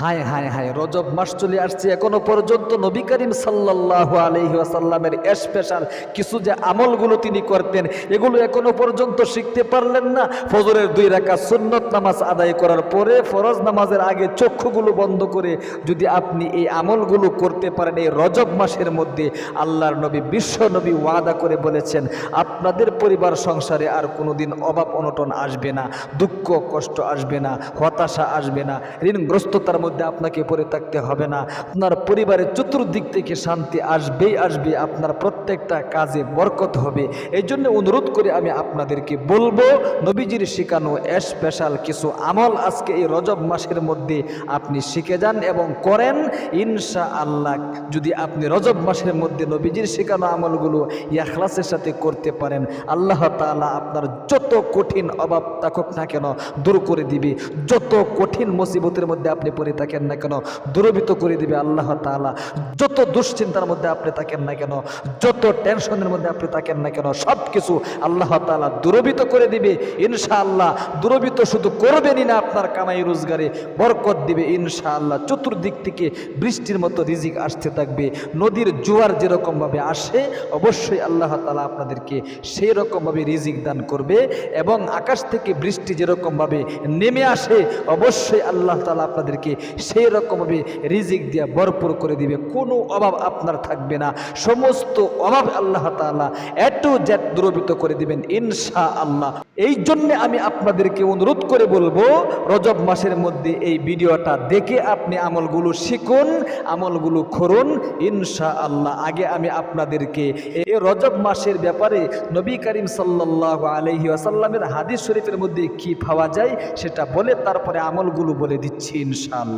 হায় হায় হায়, রজব মাস চলে আসছে। এখনও পর্যন্ত নবী করিম সাল্লাহ আলহি আসাল্লামের স্পেশাল কিছু যে আমলগুলো তিনি করতেন, এগুলো এখনও পর্যন্ত শিখতে পারলেন না। ফজরের দুই রাখা সুন্নত নামাজ আদায় করার পরে ফরজ নামাজের আগে চক্ষুগুলো বন্ধ করে যদি আপনি এই আমলগুলো করতে পারেন, এই রজব মাসের মধ্যে আল্লাহর নবী, বিশ্ব নবী ওয়াদা করে বলেছেন, আপনাদের পরিবার সংসারে আর কোনোদিন অভাব অনটন আসবে না, দুঃখ, কষ্ট আসবে না, হতাশা আসবে না, ঋণগ্রস্ততার মধ্যে আপনাকে পড়ে থাকতে হবে না। আপনার পরিবারের চতুর্দিক থেকে শান্তি আসবেই আসবে, আপনার প্রত্যেকটা কাজে বরকত হবে। এই জন্য অনুরোধ করে আমি আপনাদেরকে বলব, নবীজির শেখানো স্পেশাল কিছু আমল আজকে এই রজব মাসের মধ্যে আপনি শিখে যান এবং করেন। ইনশা আল্লাহ যদি আপনি রজব মাসের মধ্যে নবীজির শেখানো আমলগুলো ইয়াখলাসের সাথে করতে পারেন, আল্লাহ তাআলা আপনার যত কঠিন অভাব থাকুক না কেন দূর করে দিবে। যত কঠিন মুসিবতের মধ্যে আপনি পড়ে থাকেন না কেন? দূরবিত করে দিবে আল্লাহ তাআলা। যত দুশ্চিন্তার মধ্যে আপনি থাকেন না কেন? যত টেনশনের মধ্যে আপনি থাকেন না কেন? সব কিছু আল্লাহ তাআলা দূরবিত করে দিবে। ইনশাআল্লাহ দূরবিত শুধু করবেনই না আপনার কামাই রোজগারে বরকত দিবে। ইনশাআল্লাহ চতুর্দিক থেকে বৃষ্টির মতো রিজিক আসতে থাকবে। নদীর জোয়ার যেরকমভাবে আসে, অবশ্যই আল্লাহ তাআলা আপনাদেরকে সেই রকমভাবে রিজিক দান করবে এবং আকাশ থেকে বৃষ্টি যেরকমভাবে নেমে আসে, অবশ্যই আল্লাহ তাআলা আপনাদেরকে সেই রকমভাবে রিজিক দিয়ে ভরপুর করে দিবে। কোনো অভাব আপনার থাকবে না। সমস্ত অভাব আল্লাহ তাআলা এটু জ্যাট দূরবিত করে দিবেন ইনশা আল্লাহ এই জন্যে আমি আপনাদেরকে অনুরোধ করে বলব, রজব মাসের মধ্যে এই ভিডিওটা দেখে আপনি আমলগুলো শিখুন, আমলগুলো করুন ইনশা আল্লাহ আগে আমি আপনাদেরকে এই রজব মাসের ব্যাপারে নবী করিম সাল্লাহ আলহি আসাল্লামের হাদিস শরীফের মধ্যে কি পাওয়া যায় সেটা বলে, তারপরে আমলগুলো বলে দিচ্ছি ইনশাআল্লাহ।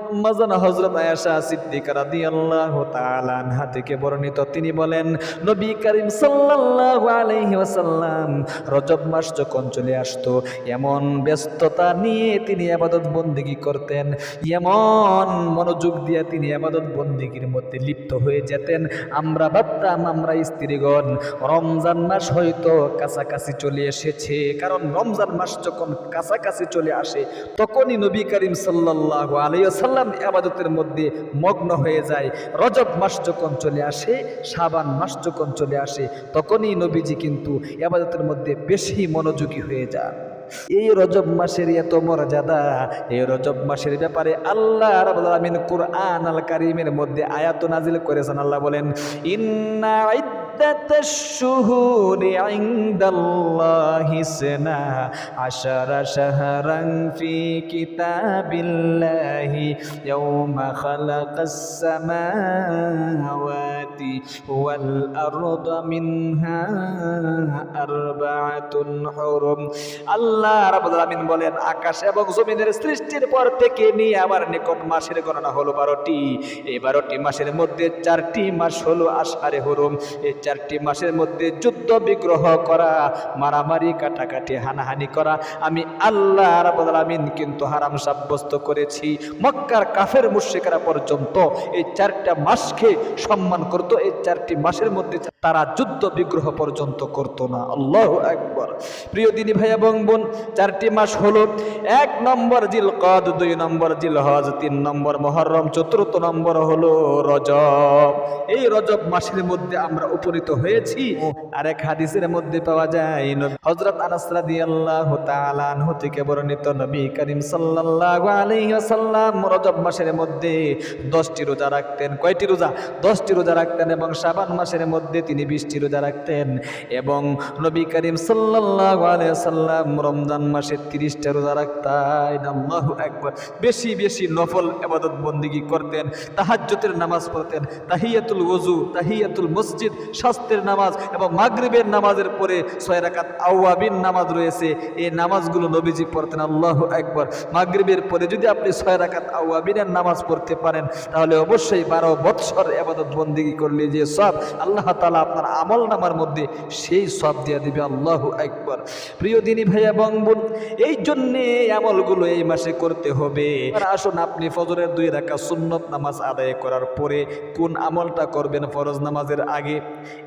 মাজানা হজরত আয়াশা সিদ্দিকা রাদিয়াল্লাহু তাআলা আনহা থেকে বর্ণিত, তিনি বলেন, নবী করিম সাল্লাল্লাহু আলাইহি ওয়াসাল্লাম রজব মাস যখন চলে আসতো, এমন ব্যস্ততা নিয়ে তিনি ইবাদত বন্দেগী করতেন, এমন মনোযোগ দিয়ে তিনি ইবাদত বন্দেগীর মধ্যে লিপ্ত হয়ে যেতেন, আমরা ভাবতাম, আমরা স্ত্রীগণ, রমজান মাস হয়তো কাছাকাছি চলে এসেছে, কারণ রমজান মাস যখন কাছাকাছি চলে আসে, তখনই নবী করিম সাল্লাল্লাহু আলাইহি ওয়াসাল্লাম আবাদতের মধ্যে মগ্ন হয়ে যায়। রজব মাস যখন চলে আসে, শাবান মাস যখন চলে আসে, তখনই নবীজি কিন্তু আবাদতের মধ্যে বেশি মনোযোগী হয়ে যান। এই রজব মাসের এত মর্যাদা, এই রজব মাসের ব্যাপারে আল্লাহ কুরআন আল কারীমের মধ্যে আয়াত নাজিল করেছেন। আল্লাহ বলেন, ইন্না ইদ্দাতাশ শুহুরি ইনদাল্লাহি সনা আশারা শাহরান ফি কিতাবিল্লাহি ইয়াউমা খালাকাস সামাওয়াতি ওয়াল আরদা মিনহা আরবাআতুন হুরুম। আল্লাহ রাব্বুল আলামিন বলেন, আকাশ এবং জমিনের সৃষ্টির পর থেকে নিয়ে আমার নিকট মাসের গণনা হলো বারোটি। এই বারোটি মাসের মধ্যে চারটি মাস হলো আষাঢ়ে হরুম। এই চারটি মাসের মধ্যে যুদ্ধ বিগ্রহ করা, মারামারি কাটাকাটি, হানাহানি করা। আমি আল্লাহ রাব্বুল আমিন কিন্তু হারাম সাব্যস্ত করেছি। মক্কার কাফের মুর্শিকারা পর্যন্ত এই চারটা মাসকে সম্মান করতো। এই চারটি মাসের মধ্যে তারা যুদ্ধ বিগ্রহ পর্যন্ত করত না। আল্লাহ একবার প্রিয় দিনী ভাই এবং বোন, চারটি মাস হলো। এক নম্বর জিল কদ দুই নম্বর জিল হজ তিন নম্বর মহরম, চতুর্থ নম্বর হলো রজব। এই রজব মাসের মধ্যে আমরা উপনীত হয়েছি। আর এক হাদিসের মধ্যে পাওয়া যায় হজরত আনাস রাদিয়াল্লাহু তাআলা আনহু থেকে বর্ণিত নবী করিম আলাইহি রজব মাসের মধ্যে 10টি রোজা রাখতেন। কয়টি রোজা? 10টি রোজা রাখতেন এবং শাবান মাসের মধ্যে তিনি 20টি রোজা রাখতেন। এবং নবী করিম সাল্লাল্লাহু আলাইহি রমজান মাসে 30টা রোজা রাখতেন। আকবার। বেশি বেশি নফল ইবাদত বন্দেগী করতেন, তাহাজ্জুদের নামাজ পড়তেন, তাহিয়াতুল ওযু, তাহিয়াতুল মসজিদ স্বাস্থ্যের নামাজ এবং মাগরিবের নামাজের পরে ছয় রাকাত আওয়াবিন নামাজ রয়েছে। এই নামাজগুলো নবীজি পড়তেন, আল্লাহ একবার মাগরিবের পরে যদি আপনি ছয় রাকাত আওয়াবিনের নামাজ পড়তে পারেন, তাহলে অবশ্যই বারো বৎসর ইবাদত বন্দেগী করলে যে সব আল্লাহ আপনার আমল নামার মধ্যে সেই সব দিয়ে দিবে আল্লাহ একবার প্রিয় দিনী ভাই এবং বোন, এই জন্যে আমলগুলো এই মাসে করতে হবে। আসুন আপনি ফজরের দুই রাখা সুন্নত নামাজ আদায় করার পরে কোন আমলটা করবেন ফরজ নামাজের আগে?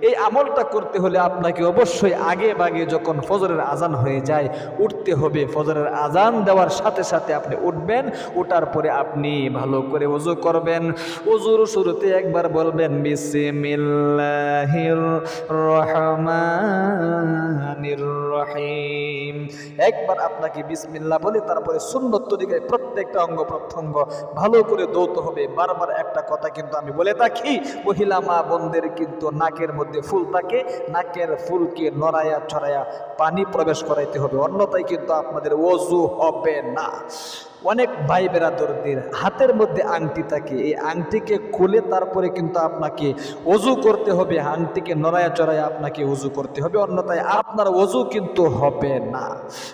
এই আমলটা করতে হলে আপনাকে অবশ্যই আগে বাগে যখন ফজরের আজান হয়ে যায়, উঠতে হবে। ফজরের আজান দেওয়ার সাথে সাথে আপনি উঠবেন, ওঠার পরে আপনি ভালো করে ওযু করবেন। ওযুর শুরুতে একবার বলবেন বিসমিল্লাহির একবার আপনাকে বিসমিল্লা বলে তারপরে সুন্নত তরিকায় প্রত্যেকটা অঙ্গ প্রত্যঙ্গ ভালো করে দৌত হবে। বারবার একটা কথা কিন্তু আমি বলে থাকি, মহিলা মা বোনদের কিন্তু নাকের মধ্যে ফুল থাকে, নাকের ফুলকে নড়ায়া ছড়ায়া পানি প্রবেশ করাইতে হবে। অন্যথায় কিন্তু আপনাদের ওজু হবে না। অনেক ভাই বেরাদরদের হাতের মধ্যে আংটি থাকে। এই আংটিকে খুলে তারপরে কিন্তু আপনাকে অজু করতে হবে। আংটিকে নড়ায়া চড়ায় আপনাকে অজু করতে হবে। অন্যথায় আপনার অজু কিন্তু হবে না।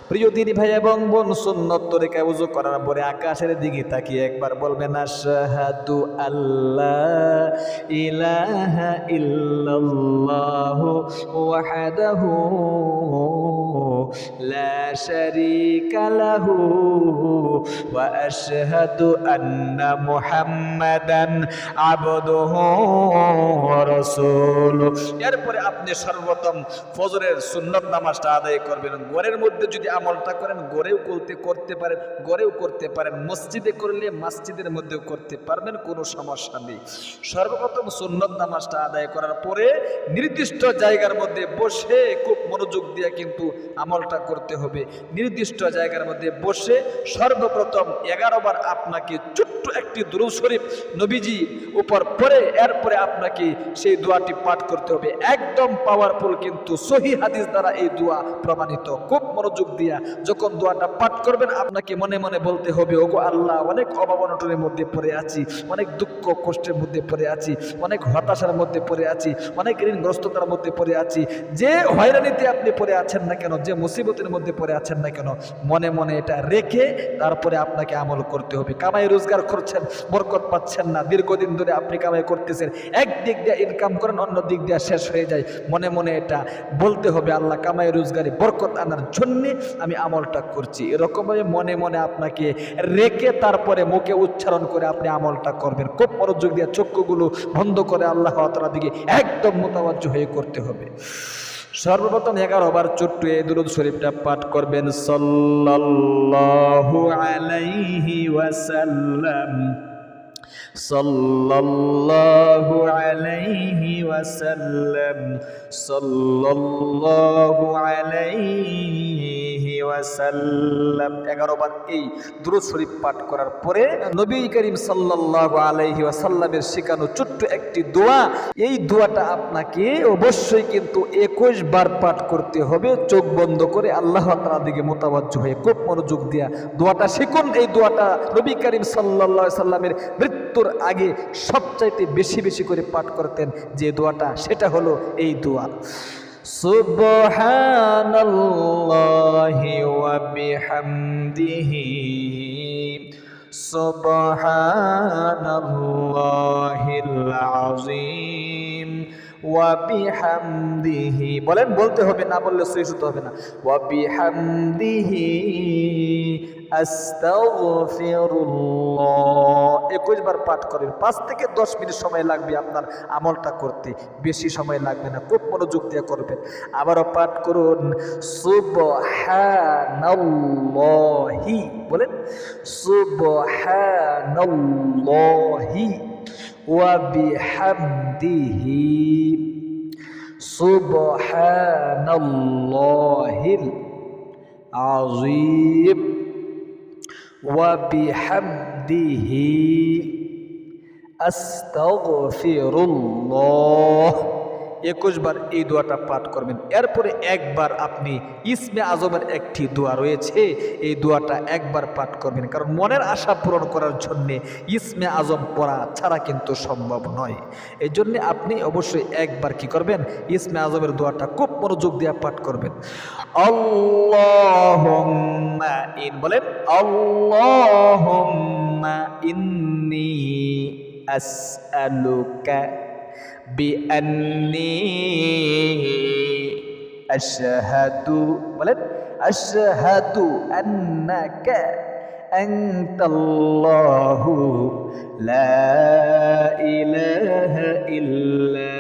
প্রিয় দিনী ভাই এবং বোন, সুন্নত তরিকায় উজু করার পরে আকাশের দিকে তাকিয়ে একবার বলবেন, আশহাদু আল্লাহ ইলাহা ইল্লাল্লাহু ওয়াহদাহু লা শারীকা লাহু আন্না মুহাম্মাদান আবদুহু ওয়া রাসূলুহু এরপরে আপনি সর্বপ্রথম ফজরের সুন্নত নামাজটা আদায় করবেন। ঘরের মধ্যে যদি আমলটা করেন গড়েও করতে করতে পারেন গড়েও করতে পারেন, মসজিদে করলে মসজিদের মধ্যেও করতে পারবেন, কোনো সমস্যা নেই। সর্বপ্রথম সুন্নত নামাজটা আদায় করার পরে নির্দিষ্ট জায়গার মধ্যে বসে খুব মনোযোগ দিয়ে কিন্তু আমলটা করতে হবে। নির্দিষ্ট জায়গার মধ্যে বসে সর্বপ্রথম এগারো বার আপনাকে ছোট্ট একটি দুরূদ শরীফ নবীজি উপর পরে এরপরে আপনাকে সেই দোয়াটি পাঠ করতে হবে। একদম পাওয়ারফুল কিন্তু সহি হাদিস দ্বারা এই দোয়া প্রমাণিত। খুব মনোযোগ দিয়া যখন দোয়াটা পাঠ করবেন, আপনাকে মনে মনে বলতে হবে, ওগো আল্লাহ, অনেক অভাব অনটনের মধ্যে পড়ে আছি, অনেক দুঃখ কষ্টের মধ্যে পড়ে আছি, অনেক হতাশার মধ্যে পড়ে আছি, অনেক ঋণগ্রস্ততার মধ্যে পড়ে আছি, যে হয়রানিতে আপনি পড়ে আছেন না কেন, যে মুসিবতের মধ্যে পড়ে আছেন না কেন, মনে মনে এটা রেখে তারপরে আপনাকে আমল করতে হবে। কামাই রোজগার করছেন, বরকত পাচ্ছেন না। দীর্ঘদিন ধরে আপনি কামাই করতেছেন। এক দিক দিয়ে ইনকাম করেন, অন্য দিক দিয়ে শেষ হয়ে যায়। মনে মনে এটা বলতে হবে, আল্লাহ কামাই রোজগারে বরকত আনার জন্যে আমি আমলটা করছি। এরকমভাবে মনে মনে আপনাকে রেখে তারপরে মুখে উচ্চারণ করে আপনি আমলটা করবেন। খুব মনোযোগ দিয়ে চক্ষুগুলো বন্ধ করে আল্লাহ তালা দিকে একদম মোতাবাজ্য হয়ে করতে হবে। সর্বপ্রথম এগারো হবার ছোট্ট এই দুরুদ শরীফটা পাঠ করবেন সাল্লাল্লাহু আলাইহি ওয়াসাল্লাম। সাল্লাল্লাহু আলাইহি ওয়াসাল্লাম। সাল্লাল্লাহু আলাইহি ওয়াসাল্লাম এগারো এই দুরুদ শরীফ পাঠ করার পরে নবী করিম সাল্লাল্লাহু আলাইহি ওয়াসাল্লামের শেখানো ছোট্ট একটি দোয়া, এই দোয়াটা আপনাকে অবশ্যই কিন্তু একুশ বার পাঠ করতে হবে। চোখ বন্ধ করে আল্লাহ তাআলার দিকে মোতাবাজ্য হয়ে খুব মনোযোগ দিয়া দোয়াটা শিখুন। এই দোয়াটা নবী করিম আলাইহি সাল্লামের মৃত্যুর আগে সবচাইতে বেশি বেশি করে পাঠ করতেন যে দোয়াটা, সেটা হলো এই দোয়া। সুবহানাল্লাহি ওয়া বিহামদিহি। সুবহানাল্লাহিল আযীম। ওয়া বিহামদিহি। বলেন, বলতে হবে, না বললে হতে হবে না। ওয়া বিহামদিহি আস্তাগফিরুল্লাহ। একুশ বার পাঠ করেন পাঁচ থেকে দশ মিনিট সময় লাগবে আপনার আমলটা করতে বেশি সময় লাগবে না খুব মনোযোগ দিয়ে করবেন আবারও পাঠ করুন সুবহানাল্লাহি বলেন সুবহানাল্লাহি ওয়া বিহামদিহি সুবহানাল্লাহিল আযীম وبحمده আস্তাগফিরুল্লাহ একুশ বার এই দোয়াটা পাঠ করবেন। এরপরে একবার আপনি ইসমে আজমের একটি দোয়া রয়েছে, এই দোয়াটা একবার পাঠ করবেন। কারণ মনের আশা পূরণ করার জন্যে ইসমে আজম পড়া ছাড়া কিন্তু সম্ভব নয়। এই জন্যে আপনি অবশ্যই একবার কি করবেন? ইসমে আজমের দোয়াটা খুব মনোযোগ দিয়ে পাঠ করবেন। আল্লাহুম্মা ইন اللهم إني أسألك بأني أشهد أشهد أنك أنت الله لا إله إلا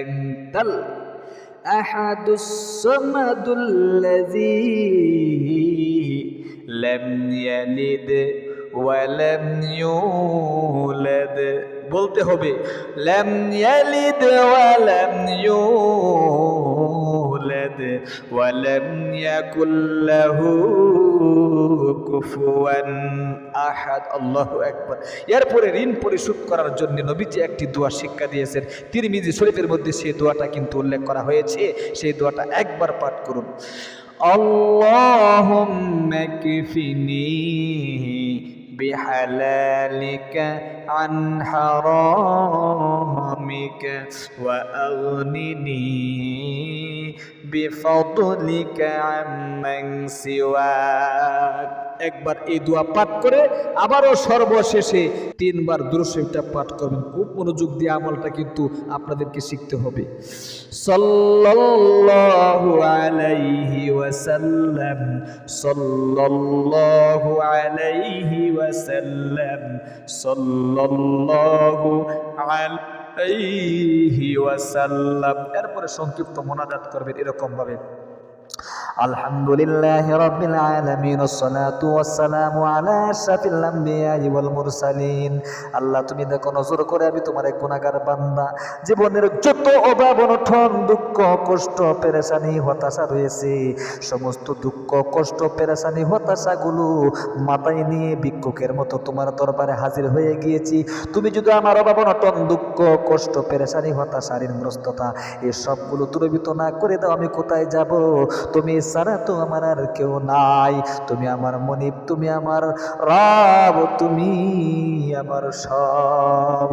أنت أحد الصمد الذي لم يلد বলতে হবে কুফুয়ান আহাদ। আল্লাহু এরপরে ঋণ পরিশোধ করার জন্য নবীজি একটি দোয়া শিক্ষা দিয়েছেন। তিরমিজি শরীফের মধ্যে সেই দোয়াটা কিন্তু উল্লেখ করা হয়েছে। সেই দোয়াটা একবার পাঠ করুন। اللهم اكفني بحلالك عن حرامك وأغنني بفضلك عمن سواك. একবার এই দোয়া পাঠ করে আবারও সর্বশেষে তিনবার দুরুশরীফটা পাঠ করবেন। খুব মনোযোগ দিয়ে আমলটা কিন্তু আপনাদেরকে শিখতে হবে। এরপরে সংক্ষিপ্ত মোনাজাত করবেন এরকম ভাবে الحمد لله رب العالمين والصلاة والسلام على أشرف الأنبياء والمرسلين আল্লাহ তুমি দেখো নজর করে আমি তোমার এক গুণাগার বান্দা জীবনের যত অভাব অনঠন দুঃখ কষ্ট পেরেশানি হতাশা রয়েছে সমস্ত দুঃখ কষ্ট পেরেশানি হতাশাগুলো মাথায় নিয়ে ভিক্ষুকের মতো তোমার দরবারে হাজির হয়ে গিয়েছি তুমি যদি আমার অভাব অনটন দুঃখ কষ্ট পেরেশানি হতাশা ঋণগ্রস্ততা এই সবগুলো দূরবিত না করে দাও আমি কোথায় যাব তুমি ছাড়া তো আমার আর কেউ নাই। তুমি আমার মনিব, তুমি আমার রাব, তুমি আমার সব।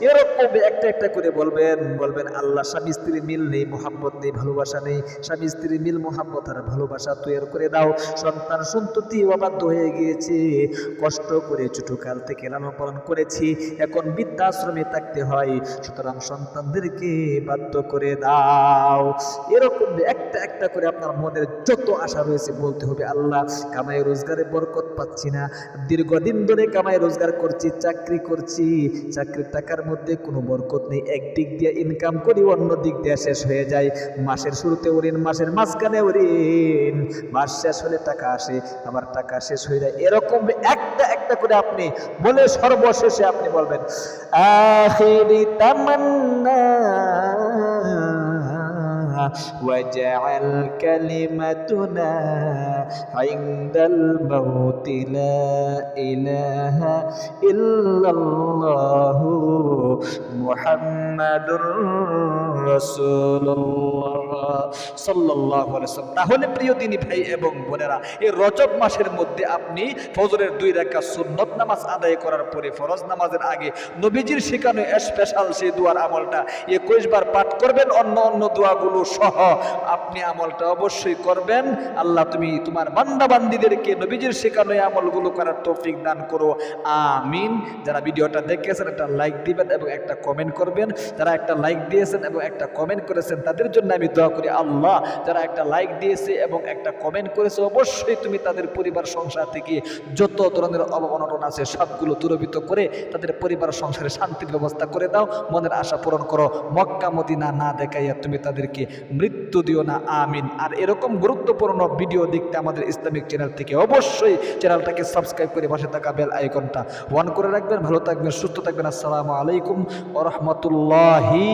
এরকম একটা একটা করে বলবেন বলবেন, আল্লাহ, স্বামী স্ত্রী মিল নেই মোহাম্মত নেই, ভালোবাসা নেই। স্বামী স্ত্রী মিল মোহাম্মত আর ভালোবাসা তৈরি করে দাও। সন্তান সন্ততি অবাধ্য হয়ে গিয়েছে। কষ্ট করে ছোটকাল থেকে লালন পালন করেছি। এখন বৃদ্ধাশ্রমে থাকতে হয়। সুতরাং সন্তানদেরকে বাধ্য করে দাও। এরকম একটা একটা করে আপনার মনের যত আশা রয়েছে বলতে হবে, আল্লাহ, কামাই রোজগারে বরকত পাচ্ছি না। দীর্ঘদিন ধরে কামাই রোজগার করছি, চাকরি করছি। চাকরির টাকার মধ্যে কোনো বরকত নেই। এক দিক দিয়ে ইনকাম করি, অন্য দিক দিয়ে শেষ হয়ে যায় মাসের শুরুতে ঋণ মাসের মাঝখানে ঋণ মাস শেষ হলে টাকা আসে, আবার টাকা শেষ হয়ে যায়। এরকম একটা একটা করে আপনি বলে সর্বশেষে আপনি বলবেন, আখিরি তামান্না। واجعل كلمتنا عند الموت لا إله إلا الله محمد رسول الله صلى الله عليه وسلم তাহলে প্রিয় দিনী ভাই এবং বোনেরা এই রজব মাসের মধ্যে আপনি ফজরের দুই রাকাত সুন্নত নামাজ আদায় করার পরে ফরজ নামাজের আগে নবীজির শেখানো স্পেশাল সেই দুয়ার আমলটা একুশ বার পাঠ করবেন অন্য অন্য দোয়াগুলো সহ। আপনি আমলটা অবশ্যই করবেন। আল্লাহ তুমি তোমার বান্দাবান্দিদেরকে, নবীজির শেখানো আমলগুলো করার তৌফিক দান করো। আমিন। যারা ভিডিওটা দেখেছেন, একটা লাইক দিবেন এবং একটা কমেন্ট করবেন। যারা একটা লাইক দিয়েছেন এবং একটা কমেন্ট করেছেন, তাদের জন্য আমি দোয়া করি, আল্লাহ, যারা একটা লাইক দিয়েছে এবং একটা কমেন্ট করেছে, অবশ্যই তুমি তাদের পরিবার, সংসার থেকে যত ধরনের অভাব আছে, সবগুলো দূরবিত করে তাদের পরিবার, সংসারে শান্তির ব্যবস্থা করে দাও। মনের আশা পূরণ করো। মক্কা, মদিনা না দেখাইয়া তুমি তাদেরকে মৃত্যু দিও না, আমিন। আর এরকম গুরুত্বপূর্ণ ভিডিও দেখতে আমাদের ইসলামিক চ্যানেল থেকে অবশ্যই চ্যানেলটাকে সাবস্ক্রাইব করে পাশে থাকা বেল আইকনটা অন করে রাখবেন। ভালো থাকবেন, সুস্থ থাকবেন। আসসালামু আলাইকুম ও রহমতুল্লাহি